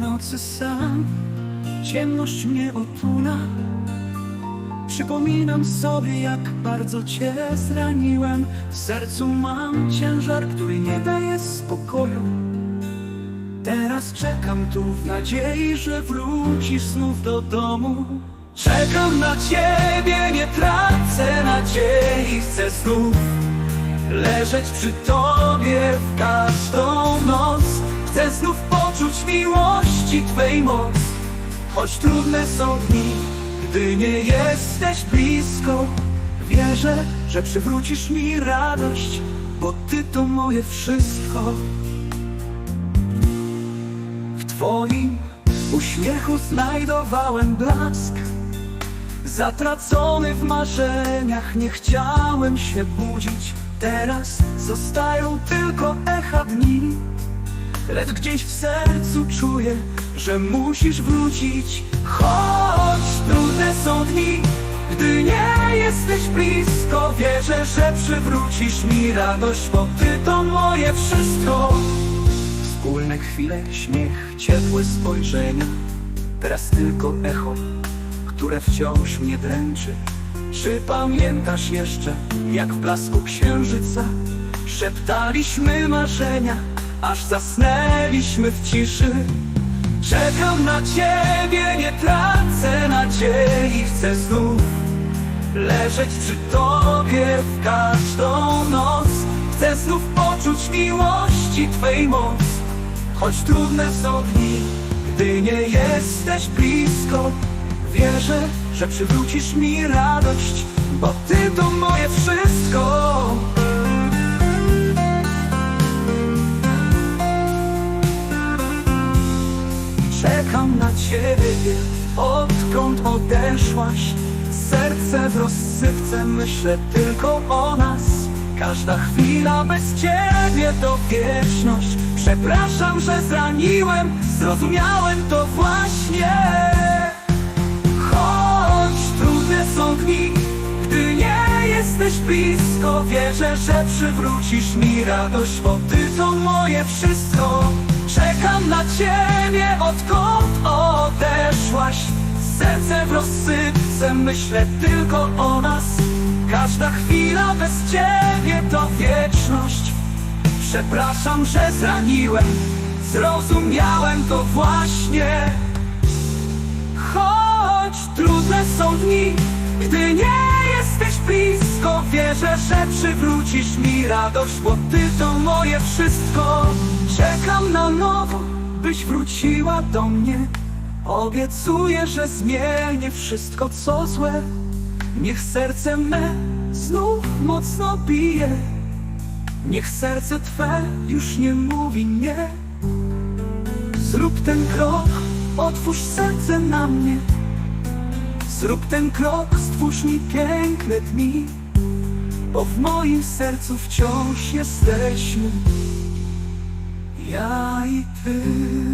nocy sam. Ciemność mnie otula Przypominam sobie, jak bardzo Cię zraniłem. W sercu mam ciężar, który nie daje spokoju. Teraz czekam tu w nadziei, że wrócisz znów do domu. Czekam na Ciebie, nie tracę nadziei. Chcę znów leżeć przy Tobie w każdą noc. Chcę znów poczuć miłości Twej moc. Choć trudne są dni, gdy nie jesteś blisko Wierzę, że przywrócisz mi radość Bo Ty to moje wszystko. W Twoim uśmiechu znajdowałem blask. Zatracony w marzeniach nie chciałem się budzić. Teraz zostają tylko echa dni Lecz gdzieś w sercu czuję, że musisz wrócić. Choć trudne są dni, gdy nie jesteś blisko Wierzę, że przywrócisz mi radość, bo Ty to moje wszystko. Wspólne chwile, śmiech, ciepłe spojrzenia Teraz tylko echo, które wciąż mnie dręczy. Czy pamiętasz jeszcze, jak w blasku księżyca Szeptaliśmy marzenia, aż zasnęliśmy w ciszy. Czekam na Ciebie, nie tracę nadziei. Chcę znów leżeć przy Tobie w każdą noc. Chcę znów poczuć miłości Twej moc. Choć trudne są dni, gdy nie jesteś blisko Wierzę, że przywrócisz mi radość Bo Ty to moje wszystko odkąd odeszłaś Serce w rozsypce, myślę tylko o nas. Każda chwila bez Ciebie to wieczność. Przepraszam, że zraniłem, zrozumiałem to właśnie. Choć trudne są dni, gdy nie jesteś blisko Wierzę, że przywrócisz mi radość, bo Ty to moje wszystko. Czekam na Ciebie, odkąd Serce w rozsypce, myślę tylko o nas. Każda chwila bez Ciebie to wieczność. Przepraszam, że zraniłem Zrozumiałem to właśnie. Choć trudne są dni Gdy nie jesteś blisko Wierzę, że przywrócisz mi radość Bo Ty to moje wszystko. Czekam na nowo, byś wróciła do mnie Obiecuję, że zmienię wszystko co złe. Niech serce me znów mocno bije. Niech serce Twe już nie mówi nie. Zrób ten krok, otwórz serce na mnie. Zrób ten krok, stwórz mi piękne dni. Bo w moim sercu wciąż jesteśmy. Ja i Ty